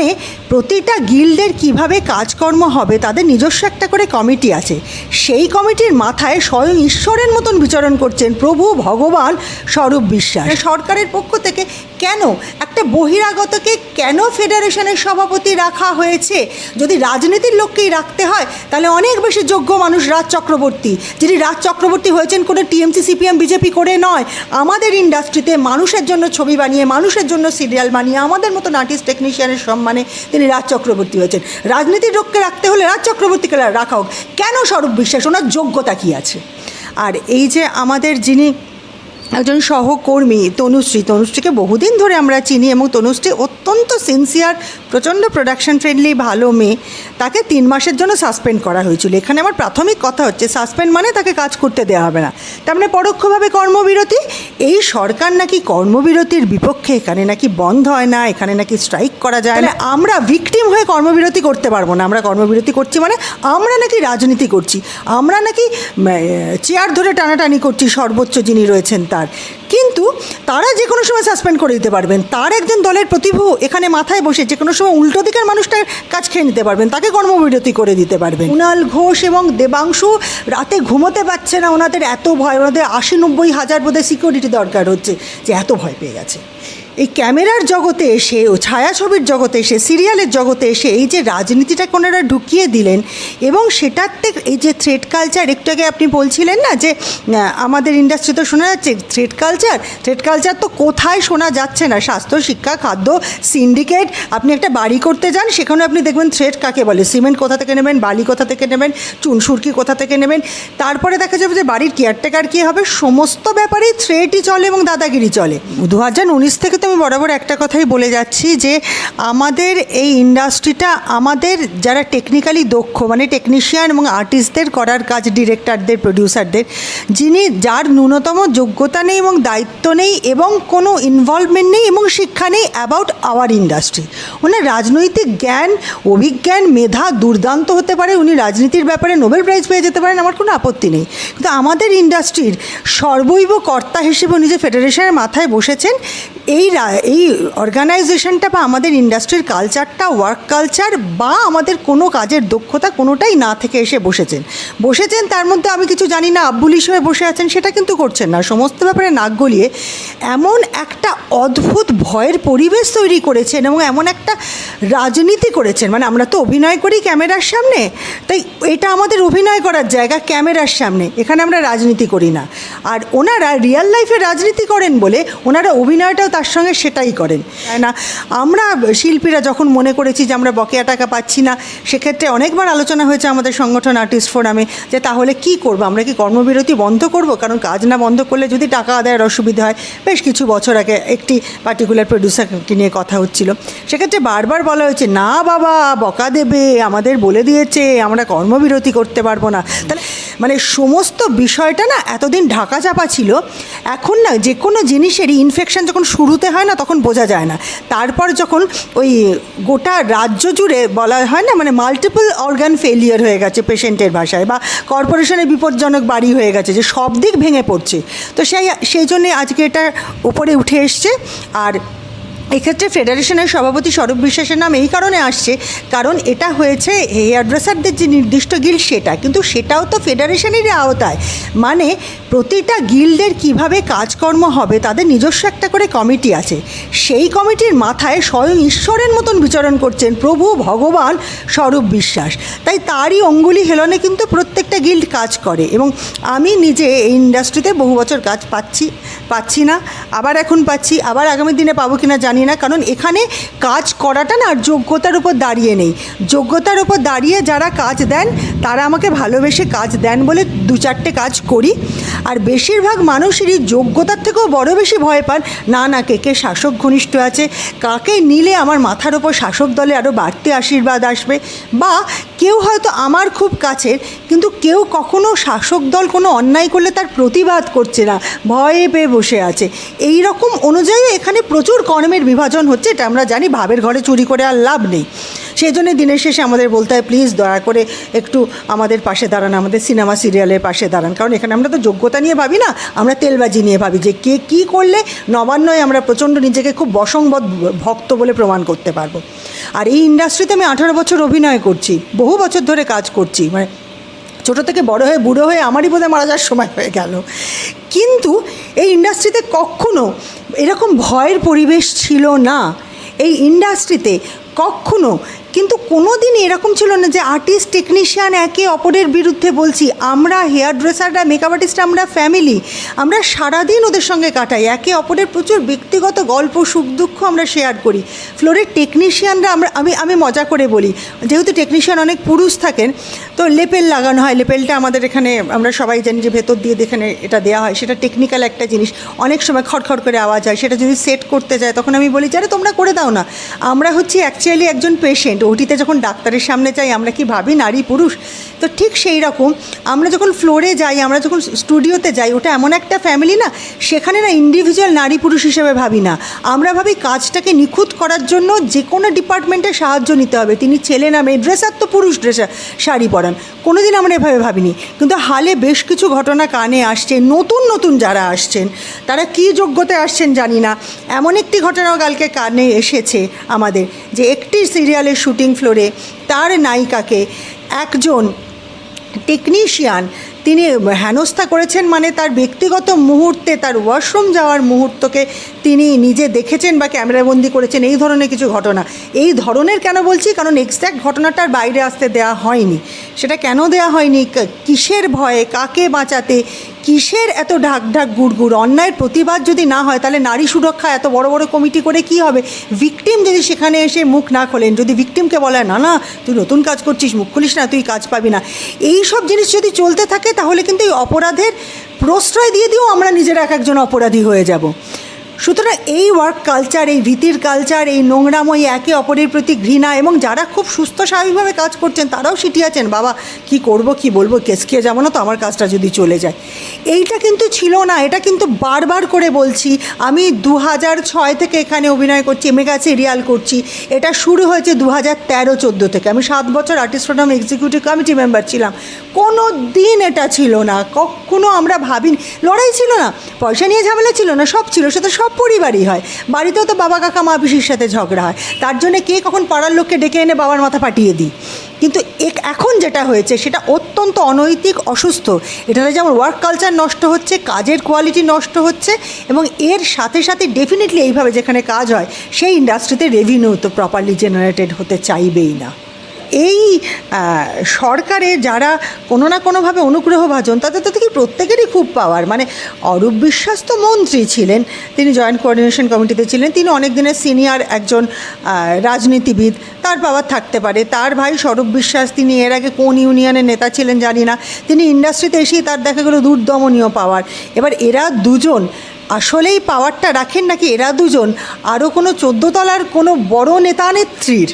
মানে প্রতিটা গিল্ডের কীভাবে কাজকর্ম হবে, তাদের নিজস্ব একটা করে কমিটি আছে। সেই কমিটির মাথায় স্বয়ং ঈশ্বরের মতন বিচরণ করছেন প্রভু ভগবান স্বরূপ বিশ্বাস। সরকারের পক্ষ থেকে কেন? একটা বহিরাগতকে কেন ফেডারেশনের সভাপতি রাখা হয়েছে? যদি রাজনীতির লোককেই রাখতে হয়, তাহলে অনেক বেশি যোগ্য মানুষ রাজ চক্রবর্তী। যিনি রাজ চক্রবর্তী হয়েছেন, কোনো টিএমসি, সিপিএম, বিজেপি করে নয়। আমাদের ইন্ডাস্ট্রিতে মানুষের জন্য ছবি বানিয়ে, মানুষের জন্য সিরিয়াল বানিয়ে, আমাদের মতো আর্টিস্ট টেকনিশিয়ানের সম্মানে তিনি রাজ চক্রবর্তী হয়েছেন। রাজনীতির লোককে রাখতে হলে রাজ চক্রবর্তীকে রাখা হোক। কেন স্বরূপ বিশ্বাস? ওনার যোগ্যতা কী আছে? আর এই যে আমাদের যিনি একজন সহকর্মী তনুশ্রী। তনুশ্রীকে বহুদিন ধরে আমরা চিনি এবং তনুশ্রী অত্যন্ত সিনসিয়ার প্রচণ্ড প্রোডাকশন ফ্রেন্ডলি ভালো মেয়ে। তাকে তিন মাসের জন্য সাসপেন্ড করা হয়েছিল। এখানে আমার প্রাথমিক কথা হচ্ছে সাসপেন্ড মানে তাকে কাজ করতে দেওয়া হবে না। তার মানে পরোক্ষভাবে কর্মবিরতি? এই সরকার নাকি কর্মবিরতির বিপক্ষে এখানে নাকি বন্ধ হয় না এখানে নাকি স্ট্রাইক করা যায় না। আমরা ভিকটিম হয়ে কর্মবিরতি করতে পারব না। আমরা কর্মবিরতি করছি মানে আমরা নাকি রাজনীতি করছি। আমরা নাকি চেয়ার ধরে টানাটানি করছি সর্বোচ্চ যিনি রয়েছেন তার। কিন্তু তারা যে কোনো সময় সাসপেন্ড করে দিতে পারবেন। তার একজন দলের প্রতিভু এখানে মাথায় বসে যে কোনো সময় উল্টো দিকের মানুষটার কাজ খেয়ে নিতে পারবেন। তাকে কর্মবিরতি করে দিতে পারবেন। কুণাল ঘোষ এবং দেবাংশু রাতে ঘুমোতে পারছে না। ওনাদের এত ভয়, ওনাদের আশি নব্বই হাজার বোধহয় সিকিউরিটি দরকার হচ্ছে, যে এত ভয় পেয়ে গেছে। এই ক্যামেরার জগতে এসে ও ছায়াছবির জগতে এসে, সিরিয়ালের জগতে এসে এই যে রাজনীতিটাকে ওনারা ঢুকিয়ে দিলেন এবং থেকে এই যে থ্রেড কালচার একটু আগে আপনি বলছিলেন না যে আমাদের ইন্ডাস্ট্রিতে শোনা যাচ্ছে থ্রেড কালচার থ্রেড কালচার তো কোথায় শোনা যাচ্ছে না? স্বাস্থ্য, শিক্ষা, খাদ্য সিন্ডিকেট আপনি একটা বাড়ি করতে যান, সেখানে আপনি দেখবেন থ্রেড কাকে বলে? সিমেন্ট কোথা থেকে নেবেন, বালি কোথা থেকে নেবেন, চুন সুরকি কোথা থেকে নেবেন? তারপরে দেখা যাবে যে বাড়ির কেয়ারটেকার কী হবে? সমস্ত ব্যাপারেই থ্রেডই চলে এবং দাদাগিরি চলে। দু হাজার উনিশ থেকে তো আমি বরাবর একটা কথাই বলে যাচ্ছি যে আমাদের এই ইন্ডাস্ট্রিটা আমাদের যারা টেকনিক্যালি দক্ষ মানে টেকনিশিয়ান এবং আর্টিস্টদের করার কাজ ডিরেক্টরদের প্রডিউসারদের যিনি যার ন্যূনতম যোগ্যতা নেই এবং দায়িত্ব নেই এবং কোনো ইনভলভমেন্ট নেই এবং শিক্ষা নেই অ্যাবাউট আওয়ার ইন্ডাস্ট্রি ওনার রাজনৈতিক জ্ঞান, অভিজ্ঞান, মেধা দুর্দান্ত হতে পারে, উনি রাজনীতির ব্যাপারে নোবেল প্রাইজ পেয়ে যেতে পারেন, আমার কোনো আপত্তি নেই। কিন্তু আমাদের ইন্ডাস্ট্রির সর্বৈব কর্তা হিসেবে উনি যে ফেডারেশনের মাথায় বসেছেন, এই এই অর্গানাইজেশনটা বা আমাদের ইন্ডাস্ট্রির কালচারটা ওয়ার্ক কালচার বা আমাদের কোনো কাজের দক্ষতা কোনোটাই না থেকে এসে বসেছেন। বসেছেন, তার মধ্যে আমি কিছু জানি না, আব্বুল হিসেবে বসে আছেন, সেটা কিন্তু করছেন না। সমস্ত ব্যাপারে নাক গলিয়ে এমন একটা অদ্ভুত ভয়ের পরিবেশ তৈরি করেছেন এবং এমন একটা রাজনীতি করেছেন। মানে আমরা তো অভিনয় করি ক্যামেরার সামনে, তাই এটা আমাদের অভিনয় করার জায়গা ক্যামেরার সামনে। এখানে আমরা রাজনীতি করি না। আর ওনারা রিয়েল লাইফে রাজনীতি করেন বলে, ওনারা অভিনয়টাও তার সঙ্গে সেটাই করেন। না আমরা শিল্পীরা যখন মনে করেছি যে আমরা বকেয়া টাকা পাচ্ছি না, সেক্ষেত্রে অনেকবার আলোচনা হয়েছে আমাদের সংগঠন আর্টিস্ট ফোরামে যে তাহলে কি করব? আমরা কি কর্মবিরতি বন্ধ করব? কারণ কাজ না বন্ধ করলে যদি টাকা আদায়ের অসুবিধা হয়, বেশ কিছু বছর আগে একটি পার্টিকুলার প্রডিউসারকে নিয়ে কথা হচ্ছিল। সেক্ষেত্রে বারবার বলা হয়েছে, না বাবা, বকা দেবে, আমাদের বলে দিয়েছে, আমরা কর্মবিরতি করতে পারব না। তাহলে মানে সমস্ত বিষয়টা না এতদিন ঢাকা চাপা ছিল, এখন না যে কোনো জিনিসেরই ইনফেকশন যখন শুরুতে হয় না, তখন বোঝা যায় না। তারপর যখন ওই গোটা রাজ্য জুড়ে বলা হয় না মানে মাল্টিপল অর্গান ফেলিয়ার হয়ে গেছে পেশেন্টের ভাষায় বা কর্পোরেশনের বিপজ্জনক বাড়ি হয়ে গেছে, যে সব দিক ভেঙে পড়ছে। তো সেই সেই জন্যে আজকে এটা উপরে উঠে এসছে। আর এক্ষেত্রে ফেডারেশনের সভাপতি স্বরূপ বিশ্বাসের নাম এই কারণে আসছে, কারণ এটা হয়েছে হেয়ার ড্রেসারদের যে নির্দিষ্ট গিল্ড সেটা, কিন্তু সেটাও তো ফেডারেশনেরই আওতায়। মানে প্রতিটা গিল্ডের কীভাবে কাজকর্ম হবে তাদের নিজস্ব একটা করে কমিটি আছে। সেই কমিটির মাথায় স্বয়ং ঈশ্বরের মতন বিচরণ করছেন প্রভু ভগবান স্বরূপ বিশ্বাস। তাই তারই অঙ্গুলি হেলনে কিন্তু প্রত্যেকটা গিল্ড কাজ করে এবং আমি নিজে এই ইন্ডাস্ট্রিতে বহু বছর কাজ পাচ্ছি পাচ্ছি না, আবার এখন পাচ্ছি, আবার আগামী দিনে পাবো কিনা জানি না, কারণ এখানে কাজ করাটা না আর যোগ্যতার উপর দাঁড়িয়ে নেই। যোগ্যতার উপর দাঁড়িয়ে যারা কাজ দেন, তারা আমাকে ভালোবেসে কাজ দেন বলে দু চারটে কাজ করি। আর বেশিরভাগ মানুষেরই যোগ্যতার থেকেও বড় বেশি ভয় পান, না না, কে কে শাসক ঘনিষ্ঠ আছে, কাকে নিলে আমার মাথার ওপর শাসক দলে আরও বাড়তি আশীর্বাদ আসবে? বা কেউ হয়তো আমার খুব কাছের, কিন্তু কেউ কখনো শাসক দল কোনো অন্যায় করলে তার প্রতিবাদ করছে না, ভয়ে পেয়ে বসে আছে। এই রকম অনুযায়ী এখানে প্রচুর কর্মের বিভাজন হচ্ছে, এটা আমরা জানি, ভাবের ঘরে চুরি করে আর লাভ নেই। সেই জন্য দিনের শেষে আমাদের বলতে হয়, প্লিজ দয়া করে একটু আমাদের পাশে দাঁড়ান, আমাদের সিনেমা সিরিয়ালের পাশে দাঁড়ান। কারণ এখানে আমরা তো যোগ্যতা নিয়ে ভাবি না, আমরা তেলবাজি নিয়ে ভাবি যে কে কী করলে নবান্নয় আমরা প্রচণ্ড নিজেকে খুব বসংবদ ভক্ত বলে প্রমাণ করতে পারব। আর এই ইন্ডাস্ট্রিতে আমি আঠারো বছর অভিনয় করছি, বহু বছর ধরে কাজ করছি মানে ছোটো থেকে বড় হয়ে বুড়ো হয়ে আমারই বোধহয় মারা যাওয়ার সময় হয়ে গেল। কিন্তু এই ইন্ডাস্ট্রিতে কখনো এরকম ভয়ের পরিবেশ ছিল না। এই ইন্ডাস্ট্রিতে কখনো কিন্তু কোনো দিনই এরকম ছিল না যে আর্টিস্ট টেকনিশিয়ান একে অপরের বিরুদ্ধে বলছি, আমরা হেয়ার ড্রেসাররা মেকআপ আর্টিস্ট আমরা ফ্যামিলি আমরা সারাদিন ওদের সঙ্গে কাটাই। একে অপরের প্রচুর ব্যক্তিগত গল্প, সুখ, দুঃখ আমরা শেয়ার করি। ফ্লোরের টেকনিশিয়ানরা আমরা, আমি আমি মজা করে বলি। যেহেতু টেকনিশিয়ান অনেক পুরুষ থাকেন, তো লেপেল লাগানো হয়। লেপেলটা আমাদের এখানে আমরা সবাই জানি যে ভেতর দিয়ে এখানে এটা দেওয়া হয়, সেটা টেকনিক্যাল একটা জিনিস। অনেক সময় খড়খড় করে আওয়াজ হয়, সেটা যদি সেট করতে যায়, তখন আমি বলি যারা তোমরা করে দাও না। আমরা হচ্ছি অ্যাকচুয়ালি একজন পেশেন্ট ওটিতে যখন ডাক্তারের সামনে যাই, আমরা কি ভাবি নারী পুরুষ? তো ঠিক সেই রকম, আমরা যখন ফ্লোরে যাই, আমরা যখন স্টুডিওতে যাই, ওটা এমন একটা ফ্যামিলি না, সেখানে না ইন্ডিভিজুয়াল নারী পুরুষ হিসেবে ভাবি না। আমরা ভাবি কাজটাকে নিখুঁত করার জন্য যে কোনো ডিপার্টমেন্টে সাহায্য নিতে হবে। তিনি ছেলে না মেয়ে ড্রেসার তো পুরুষ ড্রেসার শাড়ি পরান। কোনোদিন আমরা এভাবে ভাবিনি। কিন্তু হালে বেশ কিছু ঘটনা কানে আসছে, নতুন নতুন যারা আসছেন, তারা কী যোগ্যতায় আসছেন জানি না। এমন একটি ঘটনাও কালকে কানে এসেছে আমাদের, যে একটি সিরিয়ালের শুটিং ফ্লোরে তার নায়িকাকে একজন টেকনিশিয়ান তিনি হেনস্থা করেছেন মানে তার ব্যক্তিগত মুহূর্তে, তার ওয়াশরুম যাওয়ার মুহূর্তকে তিনি নিজে দেখেছেন বা ক্যামেরাবন্দি করেছেন, এই ধরনের কিছু ঘটনা। এই ধরনের কেন বলছি? কারণ এক্স্যাক্ট ঘটনাটার বাইরে আসতে দেওয়া হয়নি। সেটা কেন দেওয়া হয়নি? কিসের ভয়ে, কাকে বাঁচাতে কিসের এত ঢাক ঢাক গুড় অন্যায়ের প্রতিবাদ যদি না হয়, তাহলে নারী সুরক্ষা এত বড় বড় কমিটি করে কি হবে? ভিকটিম যদি সেখানে এসে মুখ না খোলেন, যদি ভিকটিমকে বলে না না, তুই নতুন কাজ করছিস, মুখ খুলিস না, তুই কাজ পাবি না। এই সব জিনিস যদি চলতে থাকে, তাহলে কিন্তু এই অপরাধের প্রশ্রয় দিয়ে দিয়েও আমরা নিজেরা এক একজন অপরাধী হয়ে যাব। সুতরাং এই ওয়ার্ক কালচার এই ভীতির কালচার এই নোংরাময় একে অপরের প্রতি ঘৃণা এবং যারা খুব সুস্থ স্বাভাবিকভাবে কাজ করছেন তারাও সিটিয়াছেন বাবা, কি করব, কি বলব কেস খেয়ে যাব না তো, আমার কাজটা যদি চলে যায়। এইটা কিন্তু ছিল না, এটা কিন্তু বারবার করে বলছি, আমি দু হাজার ছয় থেকে এখানে অভিনয় করছি, মেগা সিরিয়াল করছি, এটা শুরু হয়েছে দু হাজার তেরো চোদ্দ থেকে। আমি সাত বছর artist forum executive committee member ছিলাম। কোনো দিন এটা ছিল না, কখনো আমরা ভাবিনি, লড়াই ছিল না, পয়সা নিয়ে ঝামেলা ছিল না, সব ছিল, সেটা সব পরিবারই হয়। বাড়িতেও তো বাবা কাকা, মা পিসির সাথে ঝগড়া হয়। তার জন্য কে কখন পাড়ার লোককে ডেকে এনে বাবার মাথা পাঠিয়ে দিই? কিন্তু এক- এখন যেটা হয়েছে, সেটা অত্যন্ত অনৈতিক, অসুস্থ। এটাতে যেমন ওয়ার্ক কালচার নষ্ট হচ্ছে, কাজের কোয়ালিটি নষ্ট হচ্ছে, এবং এর সাথে সাথে ডেফিনেটলি এইভাবে যেখানে কাজ হয়, সেই ইন্ডাস্ট্রিতে রেভিনিউ তো প্রপারলি জেনারেটেড হতে চাইবেই না। এই সরকারে যারা কোনো না কোনোভাবে অনুগ্রহভাজন তাদের তো কি প্রত্যেকেরই খুব পাওয়ার মানে অরূপ বিশ্বাস তো মন্ত্রী ছিলেন, তিনি জয়েন্ট কোঅর্ডিনেশন কমিটিতে ছিলেন, তিনি অনেক দিনের সিনিয়র একজন রাজনীতিবিদ, তার পাওয়ার থাকতে পারে। তার ভাই স্বরূপ বিশ্বাস, তিনি এর আগে কোন ইউনিয়নের নেতা ছিলেন জানি না, তিনি ইন্ডাস্ট্রিতে এসেই তার দেখা গেলো দুর্দমনীয় পাওয়ার এবার এরা দুজন, আসলেই পাওয়ারটা রাখেন নাকি এরা দুজন? আরও কোনো চোদ্দোতলার কোনো বড় নেতা নেত্রীর?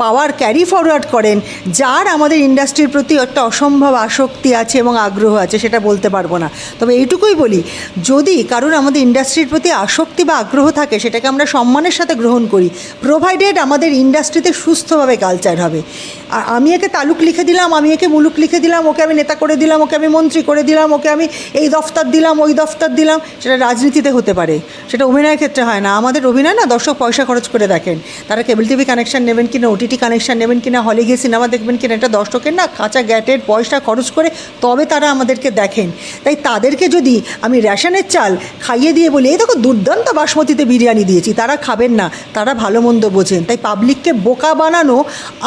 পাওয়ার ক্যারি ফরওয়ার্ড করেন, যার আমাদের ইন্ডাস্ট্রির প্রতি একটা অসম্ভব আসক্তি আছে এবং আগ্রহ আছে, সেটা বলতে পারব না। তবে এইটুকুই বলি, যদি কারোর আমাদের ইন্ডাস্ট্রির প্রতি আসক্তি বা আগ্রহ থাকে, সেটাকে আমরা সম্মানের সাথে গ্রহণ করি প্রোভাইডেড আমাদের ইন্ডাস্ট্রিতে সুস্থভাবে কালচার হবে। আর আমি একে তালুক লিখে দিলাম, আমি একে মুলুক লিখে দিলাম, ওকে আমি নেতা করে দিলাম, ওকে আমি মন্ত্রী করে দিলাম, ওকে আমি এই দফতর দিলাম, ওই দফতর দিলাম, সেটা রাজনীতিতে হতে পারে। সেটা অভিনয়ের ক্ষেত্রে হয় না। আমাদের অভিনয় না, দর্শক পয়সা খরচ করে দেখেন। তারা কেবল টিভি কানেকশন নেবেন কিনা ওটিটি কানেকশান নেবেন কিনা, হলে গিয়ে সিনেমা দেখবেন কিনা, এটা দর্শকের না কাঁচা গ্যাটের পয়সা খরচ করে তবে তারা আমাদেরকে দেখেন। তাই তাদেরকে যদি আমি রেশনের চাল খাইয়ে দিয়ে বলি, এই দেখো দুর্দান্ত বাসমতিতে বিরিয়ানি দিয়েছি, তারা খাবেন না, তারা ভালো মন্দ বোঝেন। তাই পাবলিককে বোকা বানানো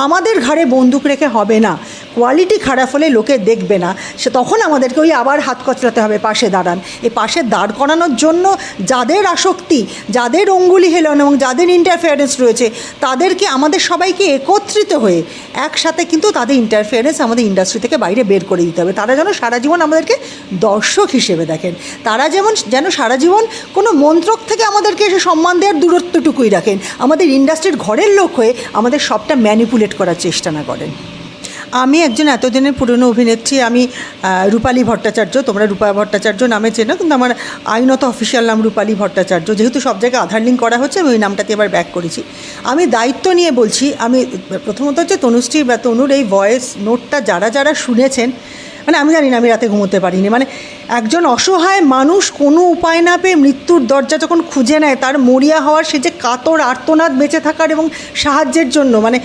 আমাদের ঘাড়ে বন্দুক রেখে হবে না। কোয়ালিটি খারাপ হলে লোকে দেখবে না। সে তখন আমাদেরকে ওই আবার হাত কচলাতে হবে, পাশে দাঁড়ান। এই পাশে দাঁড় করানোর জন্য যাদের আসক্তি, যাদের অঙ্গুলি হেলন এবং যাদের ইন্টারফেয়ারেন্স রয়েছে, তাদেরকে আমাদের সবাইকে একত্রিত হয়ে একসাথে কিন্তু তাদের ইন্টারফিয়ারেন্স আমাদের ইন্ডাস্ট্রি থেকে বাইরে বের করে দিতে হবে। তারা যেন সারা জীবন আমাদেরকে দর্শক হিসেবে দেখেন। তারা যেমন, যেন সারা জীবন কোনো মন্ত্রক থেকে আমাদেরকে এসে সম্মান দেওয়ার দূরত্বটুকুই রাখেন। আমাদের ইন্ডাস্ট্রির ঘরের লোক হয়ে আমাদের সবটা ম্যানিপুলেট করার চেষ্টা না করেন। আমি একজন এতদিনের পুরনো অভিনেত্রী, আমি রূপালী ভট্টাচার্য, তোমরা রূপা ভট্টাচার্য নামে চেনো, কিন্তু আমার আইনত অফিসিয়াল নাম রূপালী ভট্টাচার্য, যেহেতু সব জায়গায় আধার লিঙ্ক করা হচ্ছে, আমি ওই নামটাতে এবার ব্যাক করেছি। আমি দায়িত্ব নিয়ে বলছি, আমি, প্রথমত হচ্ছে তনুশ্রী বা তনুর এই ভয়েস নোটটা যারা যারা শুনেছেন মানে আমি জানি না, আমি রাতে ঘুমোতে পারিনি মানে একজন অসহায় মানুষ কোনো উপায় না পেয়ে মৃত্যুর দরজা যখন খুঁজে নেয়, তার মরিয়া হওয়ার সে যে কাতর আর্তনাদ বেঁচে থাকার এবং সাহায্যের জন্য মানে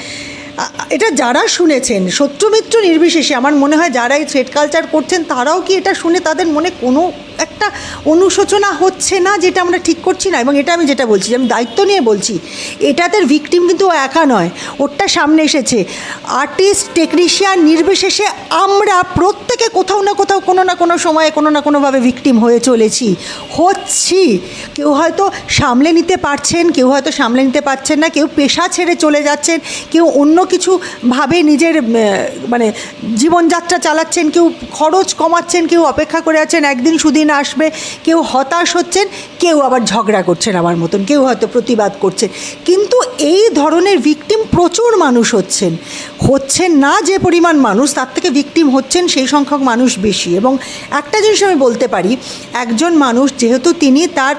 এটা যারা শুনেছেন শত্রুমিত্র নির্বিশেষে, আমার মনে হয় যারা এই থ্রেড কালচার করছেন, তারাও কি এটা শুনে তাদের মনে কোনো একটা অনুশোচনা হচ্ছে না যেটা আমরা ঠিক করছি না, এবং এটা আমি যেটা বলছি, আমি দায়িত্ব নিয়ে বলছি, এটাতে ভিকটিম কিন্তু একা নয়, ওরটা সামনে এসেছে। আর্টিস্ট টেকনিশিয়ান নির্বিশেষে আমরা প্রত্যেকে কোথাও না কোথাও, কোনো না কোনো সময়ে, কোনো না কোনোভাবে ভিকটিম হয়ে চলেছি, হচ্ছি। কেউ হয়তো সামলে নিতে পারছেন, কেউ হয়তো সামলে নিতে পারছেন না, কেউ পেশা ছেড়ে চলে যাচ্ছেন, কেউ অন্য কিছু ভাবে নিজের মানে জীবনযাত্রা চালাচ্ছেন, কেউ খরচ কমাচ্ছেন, কেউ অপেক্ষা করে আছেন, একদিন সুদিন আসবে, কেউ হতাশ হচ্ছেন, কেউ আবার ঝগড়া করছেন আমার মতন, কেউ হয়তো প্রতিবাদ করছেন। কিন্তু এই ধরনের ভিকটিম প্রচুর মানুষ হচ্ছেন। হচ্ছেন না যে পরিমাণ মানুষ, তার থেকে ভিকটিম হচ্ছেন সেই সংখ্যক মানুষ বেশি। এবং একটা জিনিস আমি বলতে পারি, একজন মানুষ যেহেতু তিনি তার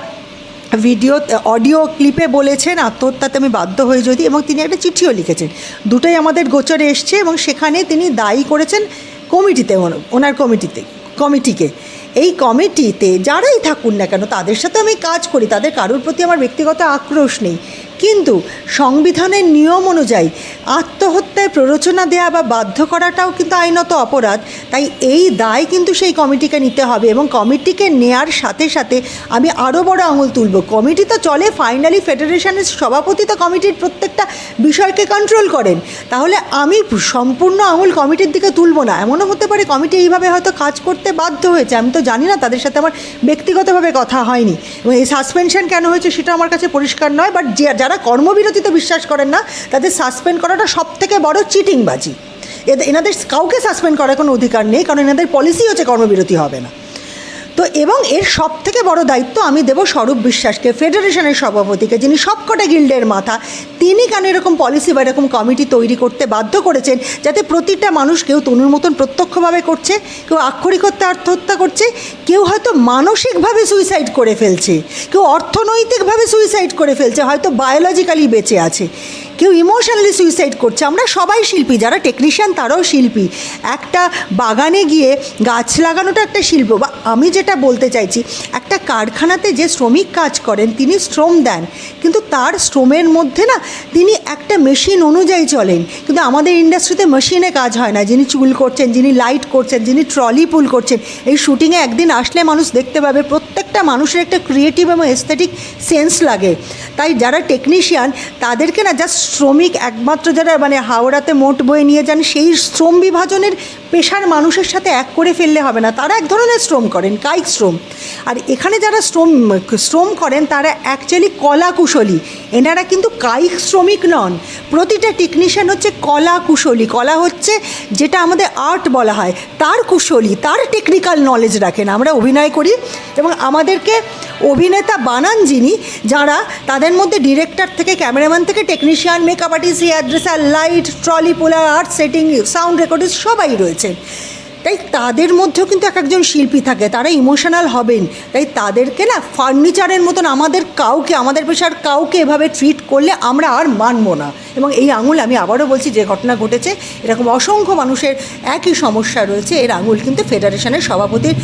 ভিডিও অডিও ক্লিপে বলেছেন, আত্মহত্যাতে আমি বাধ্য হয়ে যদি, এবং তিনি একটা চিঠিও লিখেছেন। দুটোই আমাদের গোচরে এসছে এবং সেখানে তিনি দায়ী করেছেন কমিটিতে, ওনার কমিটিতে, কমিটিকে। এই কমিটিতে যারাই থাকুন না কেন, তাদের সাথে আমি কাজ করি, তাদের কারোর প্রতি আমার ব্যক্তিগত আক্রোশ নেই। কিন্তু সংবিধানের নিয়ম অনুযায়ী আত্মহত্যায় প্ররোচনা দেওয়া বা বাধ্য করাটাও কিন্তু আইনত অপরাধ। তাই এই দায় কিন্তু সেই কমিটিকে নিতে হবে এবং কমিটিকে নেয়ার সাথে সাথে আমি আরও বড় আঙুল তুলব। কমিটি তো চলে ফাইনালি ফেডারেশনের সভাপতি তো কমিটির প্রত্যেকটা বিষয়কে কন্ট্রোল করেন। তাহলে আমি সম্পূর্ণ আঙুল কমিটির দিকে তুলব না। এমনও হতে পারে কমিটি এইভাবে হয়তো কাজ করতে বাধ্য হয়েছে। আমি তো জানি না, তাদের সাথে আমার ব্যক্তিগতভাবে কথা হয়নি। এবং এই সাসপেনশন কেন হয়েছে সেটা আমার কাছে পরিষ্কার নয় বাট যারা কর্মবিরতিতে বিশ্বাস করেন না, তাদের সাসপেন্ড করাটা সব থেকে বড় চিটিংবাজি এনাদের কাউকে সাসপেন্ড করার কোনো অধিকার নেই, কারণ এনাদের পলিসি হচ্ছে কর্মবিরতি হবে না। তো এবং এর সব থেকে বড় দায়িত্ব আমি দেব স্বরূপ বিশ্বাসকে, ফেডারেশনের সভাপতিকে, যিনি সবকটা গিল্ডের মাথা। তিনি কেন এরকম পলিসি বা এরকম কমিটি তৈরি করতে বাধ্য করেছেন যাতে প্রতিটা মানুষ কেউ তনুর মতন প্রত্যক্ষভাবে করছে, কেউ আক্ষরিক হত্যা আত্মহত্যা করছে, কেউ হয়তো মানসিকভাবে সুইসাইড করে ফেলছে, কেউ অর্থনৈতিকভাবে সুইসাইড করে ফেলছে, হয়তো বায়োলজিক্যালি বেঁচে আছে। কেউ ইমোশনালি সুইসাইড করছে। আমরা সবাই শিল্পী, যারা টেকনিশিয়ান তারাও শিল্পী। একটা বাগানে গিয়ে গাছ লাগানোটা একটা শিল্প। বা আমি যেটা বলতে চাইছি, একটা কারখানাতে যে শ্রমিক কাজ করেন, তিনি শ্রম দেন। কিন্তু তার শ্রমের মধ্যে না, তিনি একটা মেশিন অনুযায়ী চলেন। কিন্তু আমাদের ইন্ডাস্ট্রিতে মেশিনে কাজ হয় না। যিনি চুল করছেন, যিনি লাইট করছেন, যিনি ট্রলি পুল করছেন, এই শুটিংয়ে একদিন আসলে মানুষ দেখতে পাবে, প্রত্যেকটা মানুষের একটা ক্রিয়েটিভ এবং এস্থেটিক সেন্স লাগে। তাই যারা টেকনিশিয়ান তাদেরকে না জাস্ট শ্রমিক একমাত্র যারা মানে হাওড়াতে মোট বয়ে নিয়ে যান সেই শ্রম বিভাজনের পেশার মানুষের সাথে এক করে ফেললে হবে না। তারা এক ধরনের শ্রম করেন, কায়িক শ্রম। আর এখানে যারা শ্রম শ্রম করেন, তারা অ্যাকচুয়ালি কলা কুশলী এনারা কিন্তু কায়িক শ্রমিক নন। প্রতিটা টেকনিশিয়ান হচ্ছে কলা কুশলী কলা হচ্ছে যেটা আমাদের আর্ট বলা হয়। তার কুশলী, তার টেকনিক্যাল নলেজ রাখেন। আমরা অভিনয় করি এবং আমাদেরকে অভিনেতা বানান যিনি, যারা তাদের মধ্যে ডিরেক্টর থেকে ক্যামেরাম্যান থেকে technician makeup artist hair dresser light trolley পোলার আর্ট সেটিং সাউন্ড রেকর্ডিস্ট সবাই রয়েছে। তাই তাদের মধ্যেও কিন্তু এক একজন শিল্পী থাকে, তারা ইমোশনাল হবেন। তাই তাদেরকে না ফার্নিচারের মতন আমাদের কাউকে, আমাদের পেশার কাউকে এভাবে ট্রিট করলে আমরা আর মানবো না। এবং এই আঙুল আমি আবারও বলছি, যে ঘটনা ঘটেছে, এরকম অসংখ্য মানুষের একই সমস্যা রয়েছে, এর আঙুল কিন্তু ফেডারেশনের সভাপতির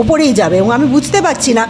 ওপরেই যাবে। এবং আমি বুঝতে পারছি না,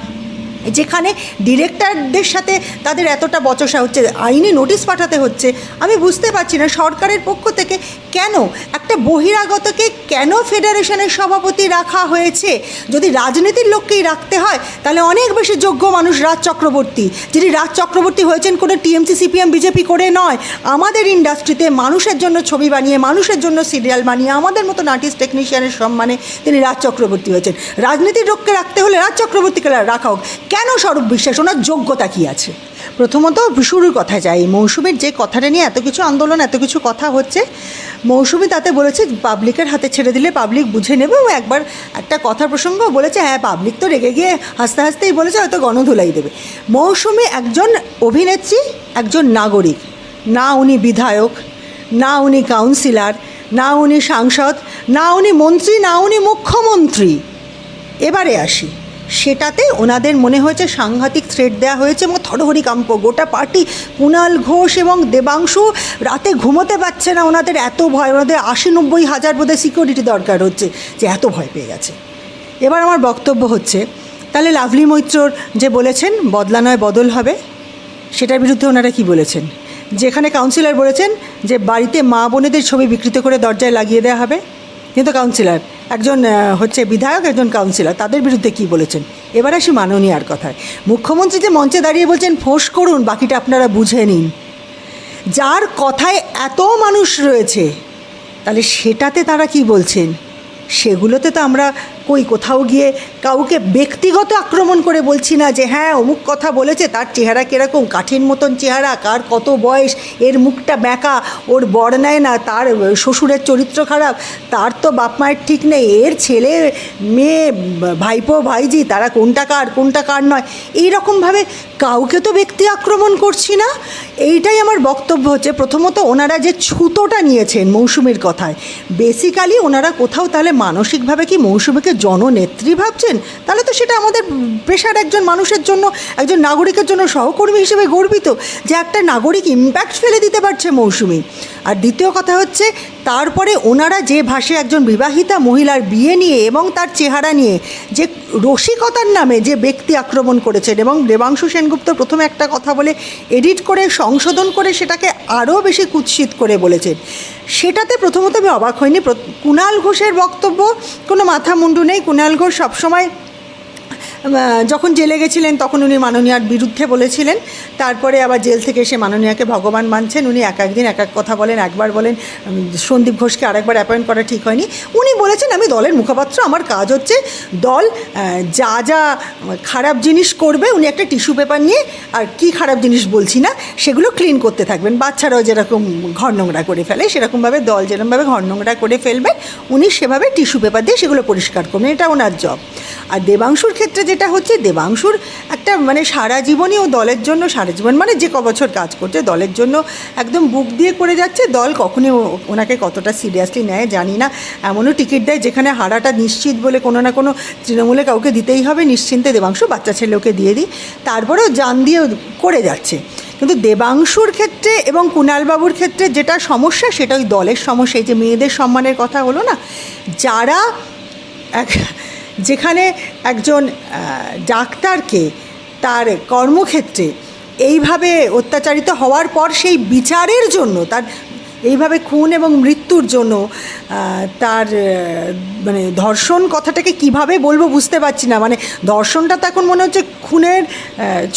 যেখানে ডিরেক্টরদের সাথে তাদের এতটা বচসা হচ্ছে, আইনি নোটিশ পাঠাতে হচ্ছে, আমি বুঝতে পারছি না সরকারের পক্ষ থেকে কেন? একটা বহিরাগতকে কেন ফেডারেশনের সভাপতি রাখা হয়েছে? যদি রাজনীতির লোককেই রাখতে হয়, তাহলে অনেক বেশি যোগ্য মানুষ রাজ চক্রবর্তী। যিনি রাজ চক্রবর্তী হয়েছেন কোনো টিএমসি, সিপিএম, বিজেপি করে নয়। আমাদের ইন্ডাস্ট্রিতে মানুষের জন্য ছবি বানিয়ে, মানুষের জন্য সিরিয়াল বানিয়ে, আমাদের মতো আর্টিস্ট, টেকনিশিয়ানের সম্মানে তিনি রাজ চক্রবর্তী হয়েছেন। রাজনীতির লোককে রাখতে হলে রাজ চক্রবর্তীকে রাখা হোক। কেন স্বরূপ বিশ্বাস? ওনার যোগ্যতা কী আছে? প্রথমত, শুরুর কথা যাই। মৌসুমীর যে কথাটা নিয়ে এত কিছু আন্দোলন, এত কিছু কথা হচ্ছে মৌসুমি তাতে বলেছে, পাবলিকের হাতে ছেড়ে দিলে পাবলিক বুঝে নেবে। ও একবার একটা কথা প্রসঙ্গ বলেছে হ্যাঁ পাবলিক তো রেগে গিয়ে হাসতে হাসতেই বলেছে, হয়তো গণধুলাই দেবে। মৌসুমি একজন অভিনেত্রী, একজন নাগরিক, না উনি বিধায়ক, না উনি কাউন্সিলর, না উনি সাংসদ, না উনি মন্ত্রী, না উনি মুখ্যমন্ত্রী। এবারে আসি। সেটাতে ওনাদের মনে হয়েছে সাংঘাতিক থ্রেট দেওয়া হয়েছে এবং থরহরি কাম্প। গোটা পার্টি কুণাল ঘোষ এবং দেবাংশু রাতে ঘুমোতে পারছে না ওনাদের এত ভয়। ওনাদের আশি নব্বই হাজার বোধহয় সিকিউরিটি দরকার হচ্ছে যে এত ভয় পেয়ে গেছে। এবার আমার বক্তব্য হচ্ছে, তাহলে লাভলি মৈত্রর যে বলেছেন, বদলা নয়, বদল হবে, সেটার বিরুদ্ধে ওনারা কি বলেছেন? যেখানে কাউন্সিলর বলেছেন যে বাড়িতে মা বোনেদের ছবি বিকৃত করে দরজায় লাগিয়ে দেওয়া হবে। কিন্তু কাউন্সিলর একজন হচ্ছে বিধায়ক, একজন কাউন্সিলর তাদের বিরুদ্ধে কি বলেছেন? এবার আসি মাননীয়ার কথায়। মুখ্যমন্ত্রী যে মঞ্চে দাঁড়িয়ে বলছেন, ফোঁস করুন, বাকিটা আপনারা বুঝে নিন। যার কথায় এত মানুষ রয়েছে, তাহলে সেটাতে তারা কি বলছেন? সেগুলোতে তো আমরা কই কোথাও গিয়ে কাউকে ব্যক্তিগত আক্রমণ করে বলছি না যে হ্যাঁ অমুক কথা বলেছে, তার চেহারা কীরকম, কাঠির মতন চেহারা, কার কত বয়স, এর মুখটা ব্যাকা, ওর বর নেয় না, তার শ্বশুরের চরিত্র খারাপ, তার তো বাপ মায়ের ঠিক নেই, এর ছেলে, মেয়ে, ভাইপো, ভাইজি, তারা কোনটা কার কোনটা কার নয় এই রকমভাবে কাউকে তো ব্যক্তি আক্রমণ করছি না, এইটাই আমার বক্তব্য হচ্ছে। প্রথমত ওনারা যে ছুতোটা নিয়েছেন মৌসুমীর কথায়, বেসিক্যালি ওনারা কোথাও তাহলে মানসিকভাবে কি মৌসুমীকে জননেত্রী ভাবছেন, তাহলে তো সেটা আমাদের পেশার একজন মানুষের জন্য, একজন নাগরিকের জন্য সহকর্মী হিসেবে গর্বিত যে একটা নাগরিক ইম্প্যাক্ট ফেলে দিতে পারছে মৌসুমি। আর দ্বিতীয় কথা হচ্ছে, তারপরে ওনারা যে ভাষে একজন বিবাহিতা মহিলার বিয়ে নিয়ে এবং তার চেহারা নিয়ে যে রসিকতার নামে যে ব্যক্তি আক্রমণ করেছেন এবং দেবাংশু সেনগুপ্ত প্রথমে একটা কথা বলে এডিট করে, সংশোধন করে সেটাকে আরও বেশি কুৎসিত করে বলেছেন। সেটাতে প্রথমত আমি অবাক হইনি। কুণাল ঘোষের বক্তব্য কোনো মাথা মুন্ডু নেই। কুণাল ঘোষ সবসময় যখন জেলে গেছিলেন, তখন উনি মাননীয়ার বিরুদ্ধে বলেছিলেন। তারপরে আবার জেল থেকে এসে মাননীয়াকে ভগবান মানছেন। উনি এক একদিন এক এক কথা বলেন, একবার বলেন। সন্দীপ ঘোষকে আরেকবার অ্যাপয়েন্ট করা ঠিক হয়নি। উনি বলেছেন, আমি দলের মুখপাত্র, আমার কাজ হচ্ছে দল যা যা খারাপ জিনিস করবে, উনি একটা টিস্যু পেপার নিয়ে, আর কি খারাপ জিনিস বলছি না, সেগুলো ক্লিন করতে থাকবেন। বাচ্চারাও যেরকম ঘর নোংরা করে ফেলে, সেরকমভাবে দল যেরকমভাবে ঘর নোংরা করে ফেলবে, উনি সেভাবে টিস্যু পেপার দিয়ে সেগুলো পরিষ্কার করবেন। এটা ওনার জব আর দেবাংশুর ক্ষেত্রে যেটা হচ্ছে দেবাংশুর একটা মানে সারা জীবনই ও দলের জন্য, সারা জীবন মানে যে ক বছর কাজ করছে দলের জন্য একদম বুক দিয়ে করে যাচ্ছে। দল কখনই ওনাকে কতটা সিরিয়াসলি নেয় জানি না। এমনও টিকিট দেয় যেখানে হারাটা নিশ্চিত বলে কোনো না কোনো তৃণমূলে কাউকে দিতেই হবে। নিশ্চিন্তে দেবাংশু বাচ্চা ছেলেকে দিয়ে দিই। তারপরেও জান দিয়ে করে যাচ্ছে। কিন্তু দেবাংশুর ক্ষেত্রে এবং কুণালবাবুর ক্ষেত্রে যেটা সমস্যা, সেটা ওই দলের সমস্যা। এই যে মেয়েদের সম্মানের কথা হলো না, যারা এক যেখানে একজন ডাক্তারকে তার কর্মক্ষেত্রে এইভাবে অত্যাচারিত হওয়ার পর সেই বিচারের জন্য তার এইভাবে খুন এবং মৃত্যুর জন্য তার মানে ধর্ষণ কথাটাকে কীভাবে বলব বুঝতে পারছি না। মানে ধর্ষণটা তো এখন মনে হচ্ছে খুনের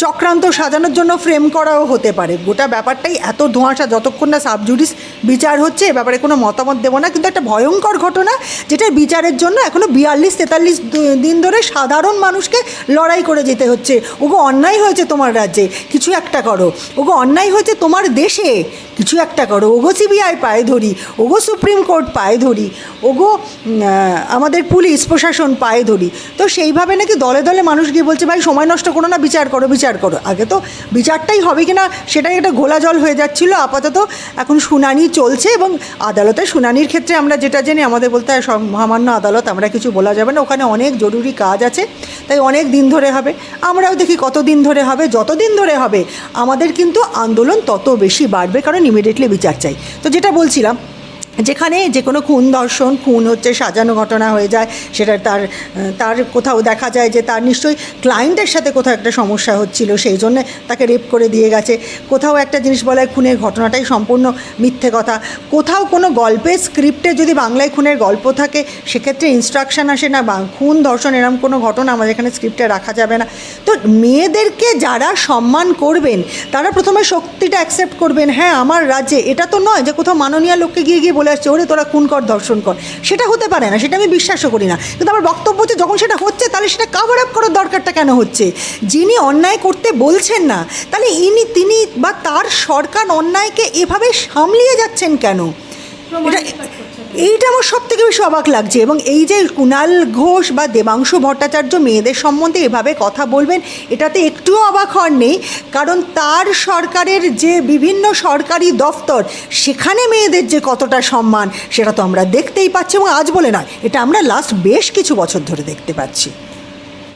চক্রান্ত সাজানোর জন্য ফ্রেম করাও হতে পারে। গোটা ব্যাপারটাই এত ধোঁয়াশা, যতক্ষণ না সাবজুডিস বিচার হচ্ছে, এ ব্যাপারে কোনো মতামত দেবো না। কিন্তু একটা ভয়ঙ্কর ঘটনা যেটার বিচারের জন্য এখনও বিয়াল্লিশ, তেতাল্লিশ দিন ধরে সাধারণ মানুষকে লড়াই করে যেতে হচ্ছে। ওগো, অন্যায় হয়েছে তোমার রাজ্যে, কিছু একটা করো। ওগো, অন্যায় হয়েছে তোমার দেশে, কিছু একটা করো। ওগো সিবিআই পায়ে ধরি, ওগো সুপ্রিম কোর্ট পায়ে ধরি, ওগো আমাদের পুলিশ, প্রশাসন পায়ে ধরি। তো সেইভাবে নাকি দলে দলে মানুষ গিয়ে বলছে, ভাই, সময় নষ্ট করো না, বিচার করো বিচার করো। আগে তো বিচারটাই হবে কি না সেটাই একটা ঘোলা জল হয়ে যাচ্ছিল। আপাতত এখন শুনানি চলছে এবং আদালতে শুনানির ক্ষেত্রে আমরা যেটা জানি, আমাদের বলতে হয় মহামান্য আদালত, আমরা কিছু বলা যাবে না। ওখানে অনেক জরুরি কাজ আছে, তাই অনেক দিন ধরে হবে। আমরাও দেখি কত দিন ধরে হবে যত দিন ধরে হবে, আমাদের কিন্তু আন্দোলন তত বেশি বাড়বে, কারণ ইমিডিয়েটলি বিচার চাই। তো যেটা বলছিলাম যেখানে যে কোনো খুন দর্শন, খুন হচ্ছে, সাজানো ঘটনা হয়ে যায়, সেটা তার তার কোথাও দেখা যায় যে তার নিশ্চয়ই ক্লায়েন্টের সাথে কোথাও একটা সমস্যা হচ্ছিল, সেই জন্য তাকে রেপ করে দিয়ে গেছে। কোথাও একটা জিনিস বলায় খুনের ঘটনাটাই সম্পূর্ণ মিথ্যে কথা। কোথাও কোনো গল্পের স্ক্রিপ্টে যদি বাংলায় খুনের গল্প থাকে, সেক্ষেত্রে ইনস্ট্রাকশন আসে না বা খুন ধর্ষণ এরকম কোনো ঘটনা আমাদের এখানে স্ক্রিপ্টে রাখা যাবে না। তো মেয়েদেরকে যারা সম্মান করবেন, তারা প্রথমে শক্তিটা অ্যাকসেপ্ট করবেন হ্যাঁ আমার রাজ্যে। এটা তো নয় যে কোথাও মাননীয় লোককে গিয়ে গিয়ে বলে আসছে ওরে তোরা খুন কর ধর্ষণ কর। সেটা হতে পারে না সেটা আমি বিশ্বাসও করি না। কিন্তু আমার বক্তব্য হচ্ছে যখন সেটা হচ্ছে তাহলে সেটা কাভার আপ করার দরকারটা কেন হচ্ছে? যিনি অন্যায় করতে বলছেন না তাহলে ইনি তিনি বা তার সরকার অন্যায়কে এভাবে সামলিয়ে যাচ্ছেন কেন? এটা এইটা আমার সব থেকে বেশি অবাক লাগছে এবং এই যে কুণাল ঘোষ বা দেবাংশু ভট্টাচার্য মেয়েদের সম্বন্ধে এভাবে কথা বলবেন, এটাতে একটুও অবাক হওয়ার নেই। কারণ তার সরকারের যে বিভিন্ন সরকারি দফতর, সেখানে মেয়েদের যে কতটা সম্মান, সেটা তো আমরা দেখতেই পাচ্ছি এবং আজ বলে নয়, এটা আমরা লাস্ট বেশ কিছু বছর ধরে দেখতে পাচ্ছি।